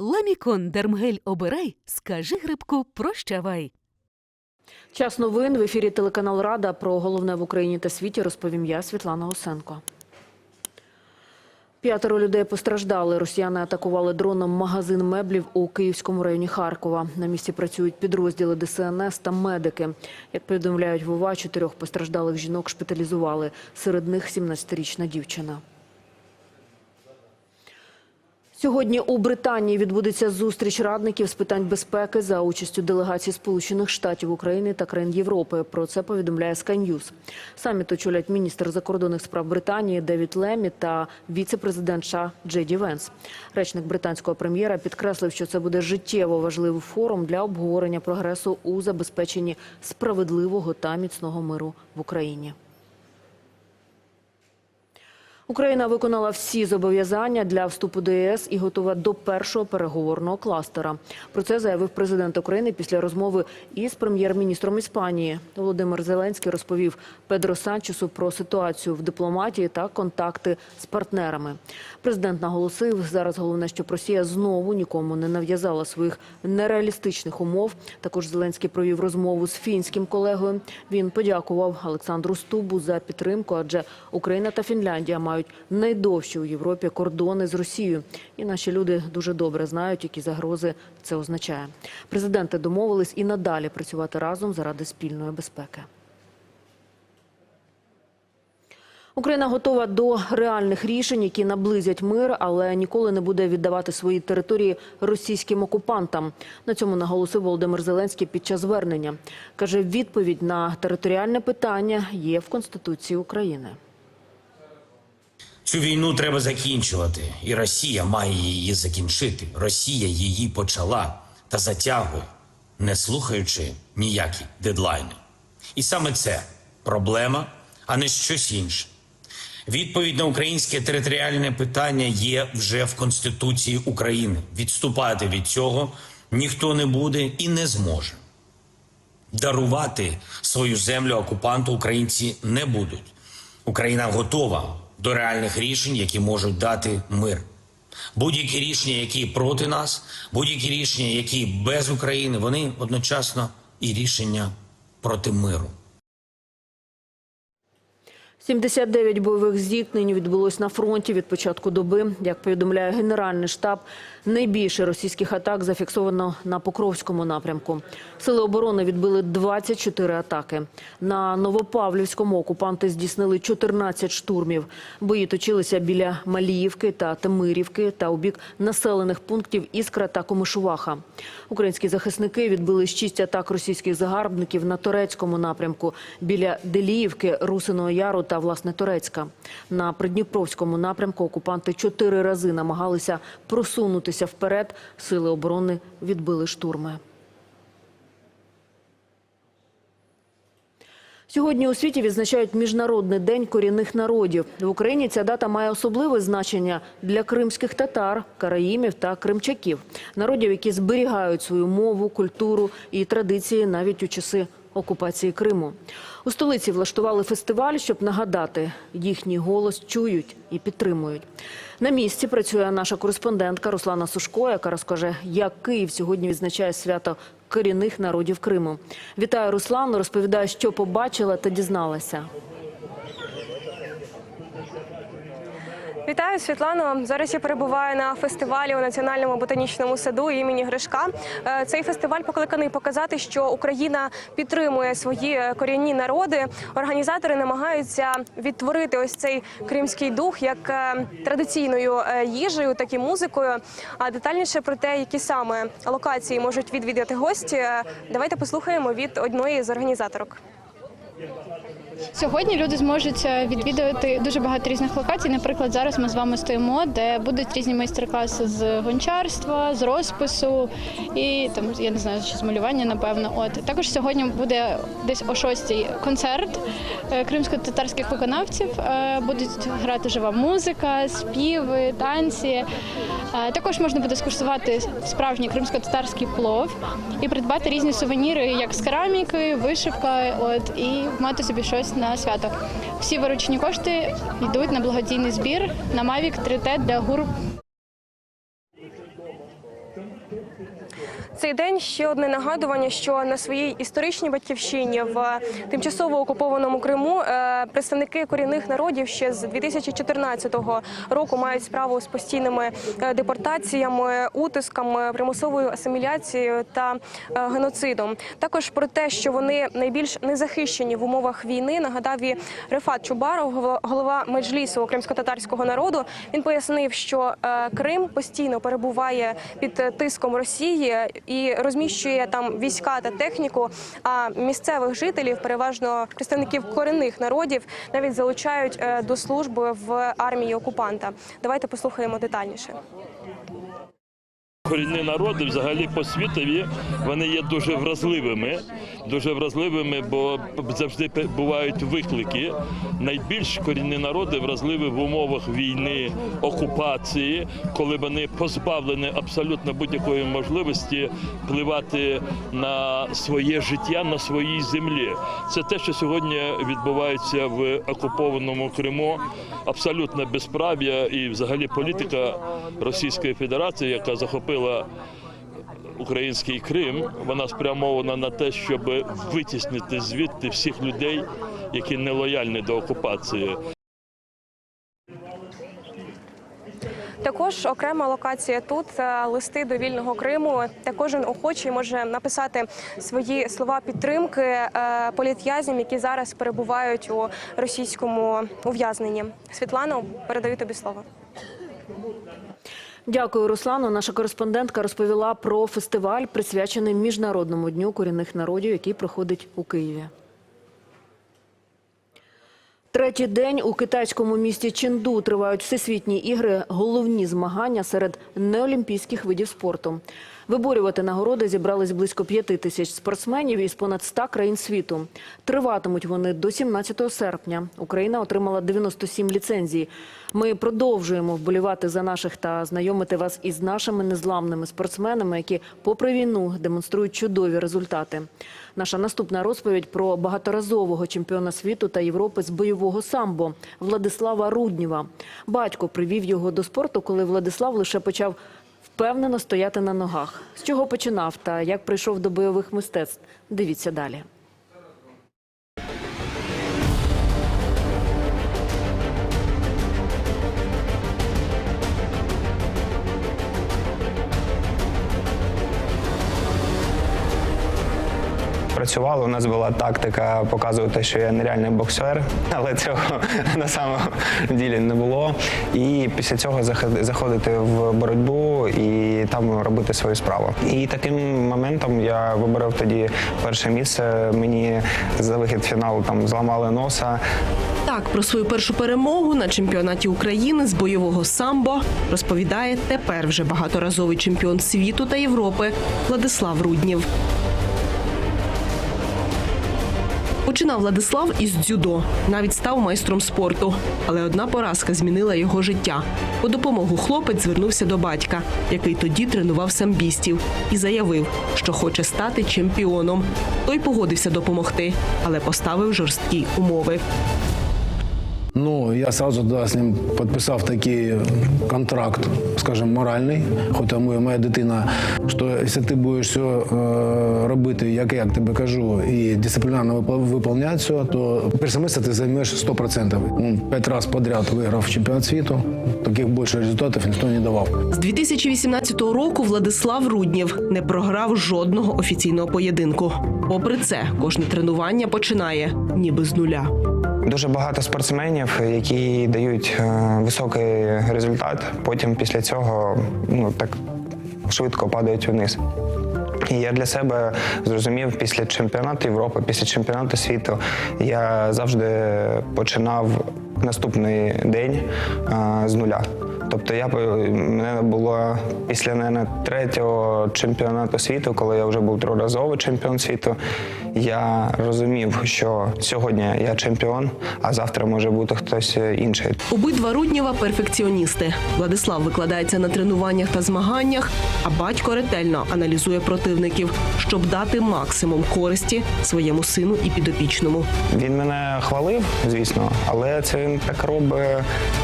Ламікон Дермгель обирай, скажи грибку прощавай. Час новин в ефірі телеканал Рада про головне в Україні та світі розповім я, Світлана Осенко. П'ятеро людей постраждали. Росіяни атакували дроном магазин меблів у Київському районі Харкова. На місці працюють підрозділи ДСНС та медики. Як повідомляють в чотирьох постраждалих жінок шпиталізували. Серед них 17-річна дівчина. Сьогодні у Британії відбудеться зустріч радників з питань безпеки за участю делегацій Сполучених Штатів України та країн Європи. Про це повідомляє Sky News. Саміт очолять міністр закордонних справ Британії Девід Лемі та віце-президент США Джеді Венс. Речник британського прем'єра підкреслив, що це буде життєво важливий форум для обговорення прогресу у забезпеченні справедливого та міцного миру в Україні. Україна виконала всі зобов'язання для вступу до ЄС і готова до першого переговорного кластера. Про це заявив президент України після розмови із прем'єр-міністром Іспанії. Володимир Зеленський розповів Педро Санчесу про ситуацію в дипломатії та контакти з партнерами. Президент наголосив, зараз головне, щоб Росія знову нікому не нав'язала своїх нереалістичних умов. Також Зеленський провів розмову з фінським колегою. Він подякував Олександру Стубу за підтримку, адже Україна та Фінляндія мають найдовші у Європі кордони з Росією. І наші люди дуже добре знають, які загрози це означає. Президенти домовились і надалі працювати разом заради спільної безпеки. Україна готова до реальних рішень, які наблизять мир, але ніколи не буде віддавати свої території російським окупантам. На цьому наголосив Володимир Зеленський під час звернення. Каже, відповідь на територіальне питання є в Конституції України. Цю війну треба закінчувати, і Росія має її закінчити. Росія її почала та затягує, не слухаючи ніякі дедлайни. І саме це проблема, а не щось інше. Відповідь на українське територіальне питання є вже в Конституції України. Відступати від цього ніхто не буде і не зможе. Дарувати свою землю окупанту українці не будуть. Україна готова до реальних рішень, які можуть дати мир. Будь-які рішення, які проти нас, будь-які рішення, які без України, вони одночасно і рішення проти миру. 79 бойових зіткнень відбулось на фронті від початку доби. Як повідомляє Генеральний штаб, найбільше російських атак зафіксовано на Покровському напрямку. Сили оборони відбили 24 атаки. На Новопавлівському окупанти здійснили 14 штурмів. Бої точилися біля Маліївки та Темирівки та у бік населених пунктів Іскра та Комишуваха. Українські захисники відбили 6 атак російських загарбників на турецькому напрямку біля Деліївки, Русиного Яру та власне Турецька. На Придніпровському напрямку окупанти чотири рази намагалися просунутися вперед. Сили оборони відбили штурми. Сьогодні у світі відзначають Міжнародний день корінних народів. В Україні ця дата має особливе значення для кримських татар, караїмів та кримчаків, народів, які зберігають свою мову, культуру і традиції навіть у часи окупації Криму. У столиці влаштували фестиваль, щоб нагадати, їхній голос чують і підтримують. На місці працює наша кореспондентка Руслана Сушко, яка розкаже, як Київ сьогодні відзначає свято корінних народів Криму. Вітаю, Руслан. Розповідаю, що побачила та дізналася. Вітаю, Світлано. Зараз я перебуваю на фестивалі у національному ботанічному саду імені Гришка. Е, Цей фестиваль покликаний показати, що Україна підтримує свої корінні народи. Організатори намагаються відтворити ось цей кримський дух як е, традиційною е, їжею, так і музикою. А детальніше про те, які саме локації можуть відвідати гості, е, давайте послухаємо від одної з організаторок. Сьогодні люди зможуть е, відвідувати дуже багато різних локацій. Наприклад, зараз ми з вами стоїмо, де будуть різні майстер-класи з гончарства, з розпису і там я не знаю, чи з малювання, напевно. От також сьогодні буде десь о 6 концерт е, кримсько-татарських виконавців. Е, Будуть грати жива музика, співи, танці. Е, Також можна буде скуштувати справжній кримсько-татарський плов і придбати різні сувеніри, як з кераміки, вишивка, от і мати собі щось на свято. Всі виручені кошти йдуть на благодійний збір на Mavic 3T для гур Цей день ще одне нагадування, що на своїй історичній батьківщині в тимчасово окупованому Криму е, представники корінних народів ще з 2014 року мають справу з постійними е, депортаціями, утисками, примусовою асиміляцією та е, геноцидом. Також про те, що вони найбільш незахищені в умовах війни, нагадав і Рефат Чубаров, голова- меджлісу кримсько-татарського народу. Він пояснив, що Крим постійно перебуває під тиском Росії і розміщує там війська та техніку. А місцевих жителів, переважно представників корінних народів, навіть залучають е, до служби в армії окупанта. Давайте послухаємо детальніше. Корінні народи взагалі по світові вони є дуже вразливими, дуже вразливими, бо завжди бувають виклики. Найбільш корінні народи вразливі в умовах війни, окупації, коли вони позбавлені абсолютно будь-якої можливості впливати на своє життя на своїй землі. Це те, що сьогодні відбувається в окупованому Криму. Абсолютно безправ'я і взагалі політика Російської Федерації, яка захопила український Крим, вона спрямована на те, щоб витіснити звідти всіх людей, які не лояльні до окупації. Також окрема локація тут е, листи до вільного Криму. Та кожен охочий може написати свої слова підтримки е, політв'язням, які зараз перебувають у російському ув'язненні. Світлано, передаю тобі слово. Дякую, Руслану. Наша кореспондентка розповіла про фестиваль, присвячений Міжнародному дню корінних народів, який проходить у Києві. Третій день у китайському місті Ченду тривають всесвітні ігри, головні змагання серед неолімпійських видів спорту. Виборювати нагороди зібрались близько п'яти тисяч спортсменів із понад 100 країн світу. Триватимуть вони до 17 серпня. Україна отримала 97 ліцензій. Ми продовжуємо вболівати за наших та знайомити вас із нашими незламними спортсменами, які, попри війну, демонструють чудові результати. Наша наступна розповідь про багаторазового чемпіона світу та Європи з бойового самбо Владислава Руднєва. Батько привів його до спорту, коли Владислав лише почав впевнено стояти на ногах. З чого починав та як прийшов до бойових мистецтв? Дивіться далі. Працювали, у нас була тактика показувати, що я нереальний боксер, але цього на самому ділі не було. І після цього заход- заходити в боротьбу і там робити свою справу. І таким моментом я виборов тоді перше місце. Мені за вихід в фінал там зламали носа. Так, про свою першу перемогу на чемпіонаті України з бойового самбо розповідає тепер вже багаторазовий чемпіон світу та Європи Владислав Руднів. Починав Владислав із дзюдо, навіть став майстром спорту. Але одна поразка змінила його життя. По допомогу хлопець звернувся до батька, який тоді тренував самбістів, і заявив, що хоче стати чемпіоном. Той погодився допомогти, але поставив жорсткі умови. Ну, я сразу да, с ним подписав такий контракт, скажем, моральний. Хоч моя, моя дитина, що якщо ти будеш все е, робити, як я тобі кажу, і дисциплінарно виповняти все, то перше ти займеш 100%. Ну, п'ять разів подряд виграв чемпіонат світу. Таких більше результатів ніхто не давав. З 2018 року Владислав Руднєв не програв жодного офіційного поєдинку. Попри це, кожне тренування починає ніби з нуля. Дуже багато спортсменів, які дають е, високий результат, потім після цього ну так швидко падають вниз. І я для себе зрозумів після чемпіонату Європи, після чемпіонату світу, я завжди починав наступний день е, з нуля. Тобто я мене було після мене третього чемпіонату світу, коли я вже був триразовий чемпіон світу. Я розумів, що сьогодні я чемпіон, а завтра може бути хтось інший. Обидва Руднєва перфекціоністи. Владислав викладається на тренуваннях та змаганнях, а батько ретельно аналізує противників, щоб дати максимум користі своєму сину і підопічному. Він мене хвалив, звісно, але це він так робить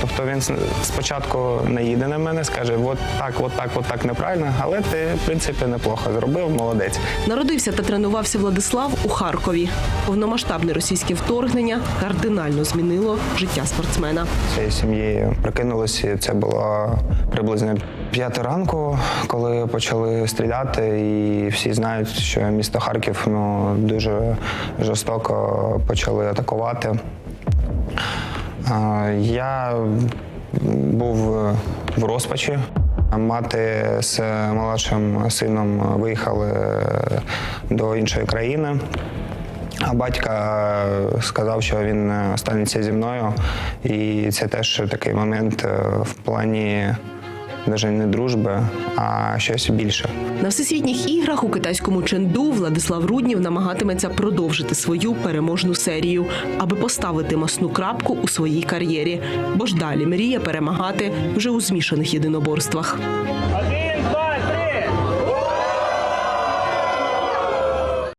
Тобто він спочатку наїде на мене, скаже, от так, от так, от так неправильно, але ти, в принципі, неплохо зробив, молодець. Народився та тренувався Владислав у Харкові. Повномасштабне російське вторгнення кардинально змінило життя спортсмена. Цієї сім'ї прокинулося. Це було приблизно п'ята ранку, коли почали стріляти, і всі знають, що місто Харків ну, дуже жорстоко почали атакувати. Я був в розпачі. Мати з молодшим сином виїхали до іншої країни. А батька сказав, що він останеться зі мною. І це теж такий момент е, в плані навіть не дружби, а щось більше. На всесвітніх іграх у китайському Ченду Владислав Руднів намагатиметься продовжити свою переможну серію, аби поставити масну крапку у своїй кар'єрі. Бо ж далі мріє перемагати вже у змішаних єдиноборствах.